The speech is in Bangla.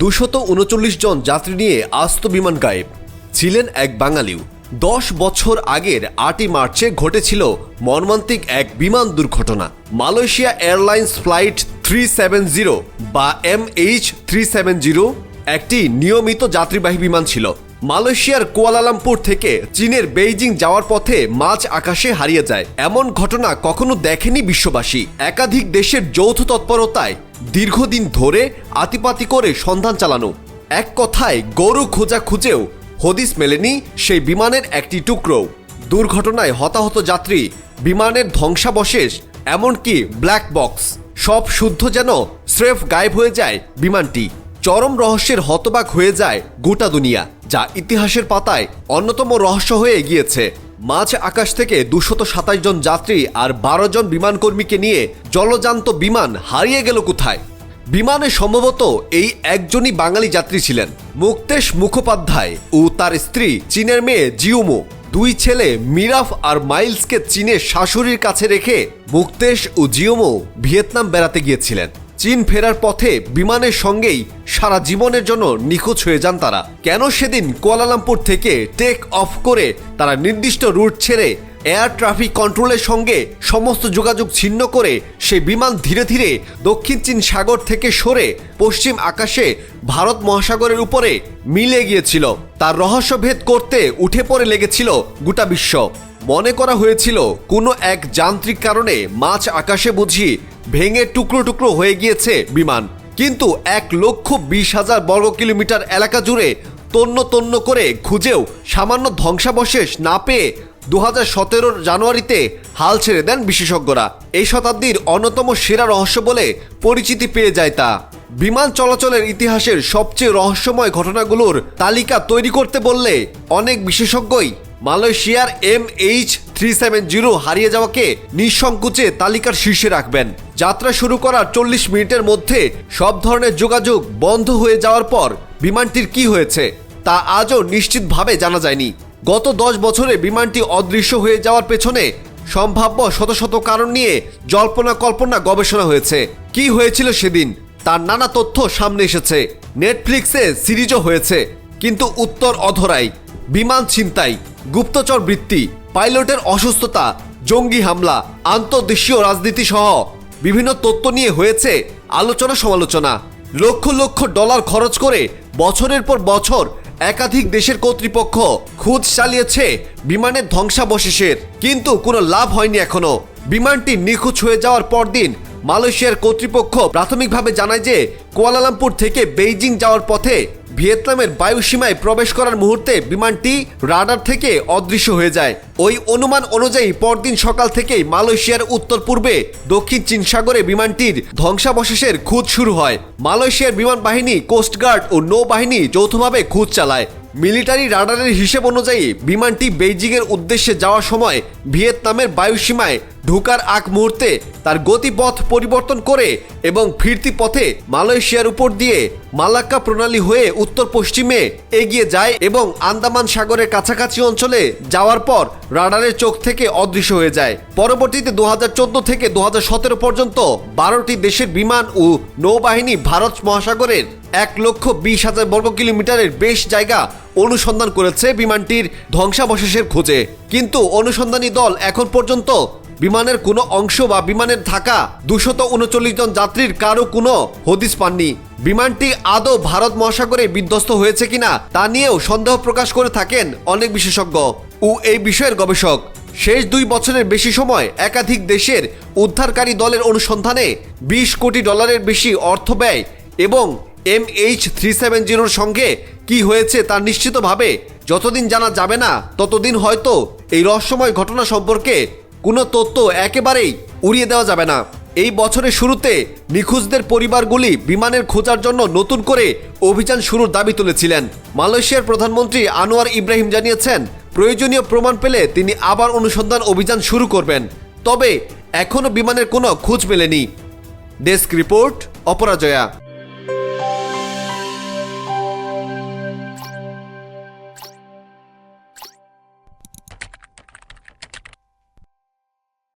দুশত উনচল্লিশ জন যাত্রী নিয়ে আস্ত বিমান গায়েব। ছিলেন এক বাঙালিও। দশ বছর আগের আটই মার্চে ঘটেছিল মর্মান্তিক এক বিমান দুর্ঘটনা। Malaysia airlines flight three seven zero বা M H three seven zero একটি নিয়মিত যাত্রীবাহী বিমান ছিল। মালয়েশিয়ার কুয়ালালামপুর থেকে চীনের বেইজিং যাওয়ার পথে মাঝ আকাশে হারিয়ে যায়। এমন ঘটনা কখনো দেখেনি বিশ্ববাসী। একাধিক দেশের যৌথ তৎপরতায় দীর্ঘদিন ধরে আতিপাতি করে সন্ধান চালানো। এক কথায়, গরু খোঁজা খুঁজেও হদিস মেলেনি সেই বিমানের একটি টুকরো। দুর্ঘটনায় হতাহত যাত্রী, বিমানের ধ্বংসাবশেষ, এমনকি ব্ল্যাক বক্স। সব শুদ্ধ যেন স্রেফ গায়েব হয়ে যায় বিমানটি। চরম রহস্যের হতবাক হয়ে যায় গোটা দুনিয়া, যা ইতিহাসের পাতায় অন্যতম রহস্য হয়ে গিয়েছে মাঝ আকাশ থেকে দুশত সাতাশ জন যাত্রী আর বারো জন বিমানকর্মীকে নিয়ে জলজান্ত বিমান হারিয়ে গেল কোথায়? বিমানে সম্ভবত এই একজনই বাঙালি যাত্রী ছিলেন। মুক্তেশ মুখোপাধ্যায় ও তার স্ত্রী, চীনের মেয়ে জিউমো দুই ছেলে মিরাফ আর মাইলসকে চীনের শাশুড়ির কাছে রেখে মুক্তেশ ও জিওমো ভিয়েতনাম বেড়াতে গিয়েছিলেন। চীন ফেরার পথে বিমানের সঙ্গেই সারা জীবনের জন্য নিখোঁজ হয়ে যান তারা। কেন সেদিন কুয়ালালামপুর থেকে টেক অফ করে তারা নির্দিষ্ট রুট ছেড়ে এয়ার ট্রাফিক কন্ট্রোলের সঙ্গে সমস্ত যোগাযোগ ছিন্ন করে সেই বিমান ধীরে ধীরে দক্ষিণ চীন সাগর থেকে সরে পশ্চিম আকাশে ভারত মহাসাগরের উপরে মিলে গিয়েছিল। তার রহস্যভেদ করতে উঠে পড়ে লেগেছিল গোটা বিশ্ব। মনে করা হয়েছিল কোনো এক যান্ত্রিক কারণে মাছ আকাশে বুঝি ভেঙে টুকরো টুকরো হয়ে গিয়েছে বিমান। কিন্তু এক লক্ষ বিশ হাজার বর্গ কিলোমিটার এলাকা জুড়ে তন্ন তন্ন করে খুঁজেও সামান্য ধ্বংসাবশেষ না পেয়ে দু হাজার জানুয়ারিতে হাল ছেড়ে দেন বিশেষজ্ঞরা। এই শতাব্দীর অন্যতম সেরা রহস্য বলে পরিচিতি পেয়ে যায় তা। বিমান চলাচলের ইতিহাসের সবচেয়ে রহস্যময় ঘটনাগুলোর তালিকা তৈরি করতে বললে অনেক বিশেষজ্ঞই মালয়েশিয়ার M H three seven zero হারিয়ে যাওয়াকে নিঃসংকোচে তালিকার শীর্ষে রাখবেন। যাত্রা শুরু করার চল্লিশ মিনিটের মধ্যে সব ধরনের যোগাযোগ বন্ধ হয়ে যাওয়ার পর বিমানটির কি হয়েছে তা আজও নিশ্চিতভাবে জানা যায়নি। গত দশ বছরে বিমানটি অদৃশ্য হয়ে যাওয়ার পেছনে সম্ভাব্য শত শত কারণ নিয়ে জল্পনা কল্পনা গবেষণা হয়েছে। কি হয়েছিল সেদিন? তার নানা তথ্য সামনে এসেছে। নেটফ্লিক্সে সিরিজও হয়েছে, কিন্তু উত্তর অধরাই। বিমান ছিনতাই গুপ্তচর বৃত্তি পাইলটের অসুস্থতা, জঙ্গি হামলা আন্তর্দেশীয় রাজনীতি সহ বিভিন্ন তথ্য নিয়ে হয়েছে আলোচনা সমালোচনা। লক্ষ লক্ষ ডলার খরচ করে বছরের পর বছর একাধিক দেশের কর্তৃপক্ষ খুঁজ চালিয়েছে বিমানের ধ্বংসাবশেষের। কিন্তু কোনো লাভ হয়নি এখনও। বিমানটি নিখোঁজ হয়ে যাওয়ার পরদিন মালয়েশিয়ার কর্তৃপক্ষ প্রাথমিকভাবে জানায় যে কুয়ালালামপুর থেকে বেইজিং যাওয়ার পথে ভিয়েতনামের বায়ুসীমায় প্রবেশ করার মুহূর্তে বিমানটি রাডার থেকে অদৃশ্য হয়ে যায়। ওই অনুমান অনুযায়ী পরদিন সকাল থেকেই মালয়েশিয়ার উত্তর পূর্বে দক্ষিণ চীন সাগরে বিমানটির ধ্বংসাবশেষের খুঁজ শুরু হয়। মালয়েশিয়ার বিমান বাহিনী কোস্টগার্ড ও নৌবাহিনী যৌথভাবে খুঁজ চালায়। মিলিটারি রাডারের হিসেব অনুযায়ী বিমানটি বেইজিংয়ের উদ্দেশ্যে যাওয়ার সময় ভিয়েতনামের বায়ুসীমায় ঢুকার আগ মুহূর্তে তার গতিপথ পরিবর্তন করে এবং ফিরতি পথে মালয়েশিয়ার উপর দিয়ে মালাক্কা প্রণালী হয়ে উত্তর পশ্চিমে এগিয়ে যায় এবং আন্দামান সাগরের কাছাকাছি অঞ্চলে যাওয়ার পর রাডারের চোখ থেকে অদৃশ্য হয়ে যায়। পরবর্তীতে দু হাজার চোদ্দ থেকে দু হাজার সতেরো পর্যন্ত বারোটি দেশের বিমান ও নৌবাহিনী ভারত মহাসাগরের এক লক্ষ বিশ হাজার বর্গ কিলোমিটারের বেশ জায়গা অনুসন্ধান করেছে বিমানটির ধ্বংসাবশেষের খোঁজে। কিন্তু অনুসন্ধানী দল এখন পর্যন্ত বিমানের কোনো অংশ বা বিমানের থাকা দুশত উনচল্লিশ জন যাত্রীর কারও কোনো হদিস পাননি। বিমানটি আদৌ ভারত মহাসাগরে বিধ্বস্ত হয়েছে কিনা তা নিয়েও সন্দেহ প্রকাশ করে থাকেন অনেক বিশেষজ্ঞ। ও এই বিষয়ের গবেষক। শেষ দুই বছরের বেশি সময় একাধিক দেশের উদ্ধারকারী দলের অনুসন্ধানে বিশ কোটি ডলারের বেশি অর্থ ব্যয় এবং এম এইচ থ্রি সেভেন জিরোর সঙ্গে কি হয়েছে তা নিশ্চিতভাবে যতদিন জানা যাবে না, ততদিন হয়তো এই রহস্যময় ঘটনা সম্পর্কে কোনো তথ্য একেবারেই উড়িয়ে দেওয়া যাবে না। এই বছরের শুরুতে নিখোঁজদের পরিবারগুলি বিমানের খোঁজার জন্য নতুন করে অভিযান শুরুর দাবি তুলেছিলেন। মালয়েশিয়ার প্রধানমন্ত্রী আনোয়ার ইব্রাহিম জানিয়েছেন প্রয়োজনীয় প্রমাণ পেলে তিনি আবার অনুসন্ধান অভিযান শুরু করবেন। তবে এখনও বিমানের কোনো খোঁজ মেলেনি। Desk report, Aparajaya.